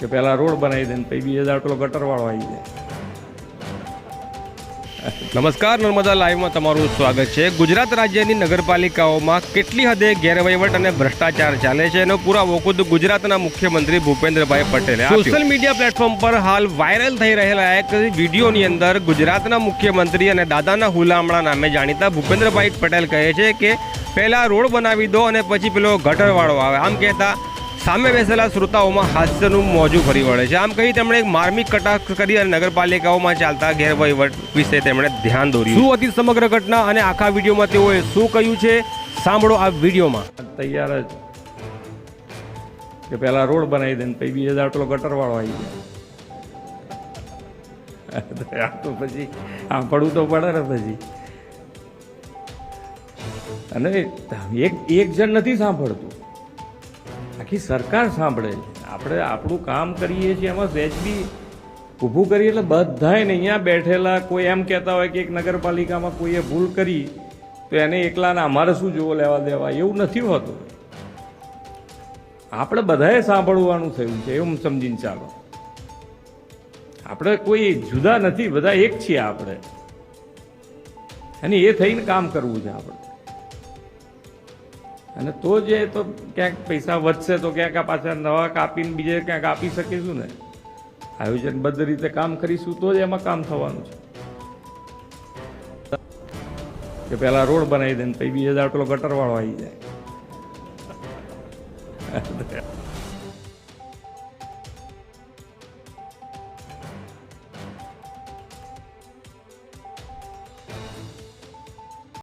કે પહેલાં રોડ બનાવી દે ને પછી બીજા દાડ પેલો ગટરવાળો આવી જાય. નમસ્કાર નર્મદા લાઈવમાં તમારું સ્વાગત છે. ગુજરાત રાજ્યની નગરપાલિકાઓમાં કેટલી હદે ગેરવહીવટ અને ભ્રષ્ટાચાર ચાલે છે એનો પુરાવો ખુદ ગુજરાતના મુખ્યમંત્રી ભૂપેન્દ્રભાઈ પટેલે સોશિયલ મીડિયા પ્લેટફોર્મ પર હાલ વાયરલ થઈ રહેલા એક વિડીયોની અંદર ગુજરાતના મુખ્યમંત્રી અને દાદાના હુલામણા નામે જાણીતા ભૂપેન્દ્રભાઈ પટેલ કહે છે કે પહેલા રોડ બનાવી દો અને પછી પેલો ગટરવાળો આવે. આમ કહેતા સામે બેસેલા શ્રોતાઓમાં હાસ્યનું મોજું ફરી વળે છે. આમ કહી તેમણે એક માર્મિક કટાક્ષ કરી અને નગરપાલિકાઓમાં ચાલતા ગેરવહીવટ વિશે તેમણે ધ્યાન દોર્યું. શું હતી સમગ્ર ઘટના અને આખા વિડીયોમાં તેઓએ શું કહ્યું છે? સાંભળો આ વિડીયોમાં. તૈયાર જ કે પહેલાં રોડ બનાવી દે ને પછી બીજા દાડ પેલો ગટરવાળો આવી જાય આ તો પછી સાંભળવું તો પડે ને પછી. અને એક એક જણ નથી સાંભળતું. આખી સરકાર સાંભળે છે. આપણે આપણું કામ કરીએ છીએ, એમાં સહેજ બી ઊભું કરીએ એટલે બધાએ અહીંયા બેઠેલા કોઈ એમ કહેતા હોય કે એક નગરપાલિકામાં કોઈએ ભૂલ કરી, તો એને એકલાને અમારે શું જોવો લેવા દેવા? એવું નથી હોતું. આપણે બધાએ સાંભળવાનું થયું છે, એવું સમજીને ચાલો. આપણે કોઈ જુદા નથી, બધા એક છીએ આપણે. અને એ થઈને કામ કરવું છે આપણે. અને તો જે તો ક્યાંક પૈસા વધશે તો ક્યાંક આ પાછા નવા કાપીને બીજે ક્યાંક આપી શકીશું ને? આયોજનબદ્ધ રીતે કામ કરીશું તો જ એમાં કામ થવાનું છે. કે પહેલાં રોડ બનાવી દે ને પછી બીજા દાડ પેલો ગટરવાળો આવી જાય.